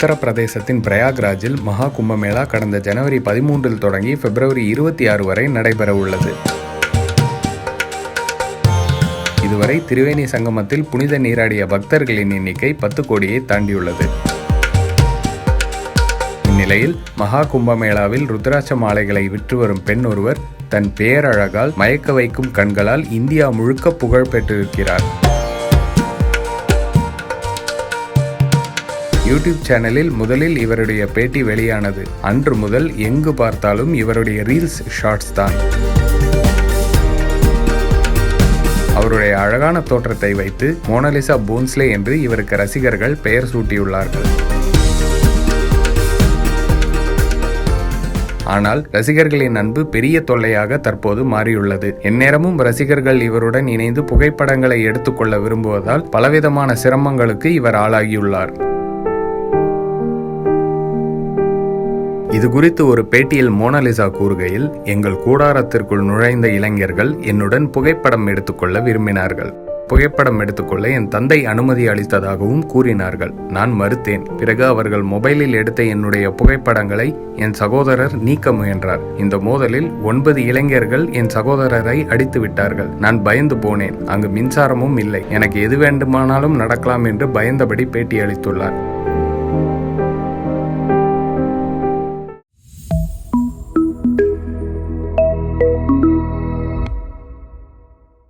உத்தரப்பிரதேசத்தின் பிரயாக்ராஜில் மகா கும்பமேளா கடந்த ஜனவரி பதிமூன்றில் தொடங்கி பிப்ரவரி இருபத்தி ஆறு வரை நடைபெற உள்ளது. இதுவரை திரிவேணி சங்கமத்தில் புனித நீராடிய பக்தர்களின் எண்ணிக்கை பத்து கோடியை தாண்டியுள்ளது. இந்நிலையில் மகா கும்பமேளாவில் ருத்ராட்ச மாலைகளை விற்று வரும் பெண் ஒருவர் தன் பேரழகால் மயக்க வைக்கும் கண்களால் இந்தியா முழுக்க புகழ் பெற்றிருக்கிறார். யூடியூப் சேனலில் முதலில் இவருடைய பேட்டி வெளியானது. அன்று முதல் எங்கு பார்த்தாலும் இவருடைய ரீல்ஸ் ஷார்ட்ஸ் தான். அவருடைய அழகான தோற்றத்தை வைத்து மோனலிசா போன்ஸ்லே என்று இவருக்கு ரசிகர்கள் பெயர் சூட்டியுள்ளார்கள். ஆனால் ரசிகர்களின் அன்பு பெரிய தொல்லையாக தற்போது மாறியுள்ளது. எந்நேரமும் ரசிகர்கள் இவருடன் இணைந்து புகைப்படங்களை எடுத்துக்கொள்ள விரும்புவதால் பலவிதமான சிரமங்களுக்கு இவர் ஆளாகியுள்ளார். இது குறித்து ஒரு பேட்டியில் மோனாலிசா கூறுகையில் எங்கள் கூடாரத்திற்குள் நுழைந்த இளைஞர்கள் என்னுடன் புகைப்படம் எடுத்துக்கொள்ள விரும்பினார்கள். புகைப்படம் எடுத்துக்கொள்ள என் தந்தை அனுமதி அளித்ததாகவும் கூறினார்கள். நான் மறுத்தேன். பிறகு அவர்கள் மொபைலில் எடுத்த என்னுடைய புகைப்படங்களை என் சகோதரர் நீக்க முயன்றார். இந்த மோதலில் ஒன்பது இளைஞர்கள் என் சகோதரரை அடித்து விட்டார்கள். நான் பயந்து போனேன். அங்கு மின்சாரமும் இல்லை. எனக்கு எது வேண்டுமானாலும் நடக்கலாம் என்று பயந்தபடி பேட்டி அளித்துள்ளார்.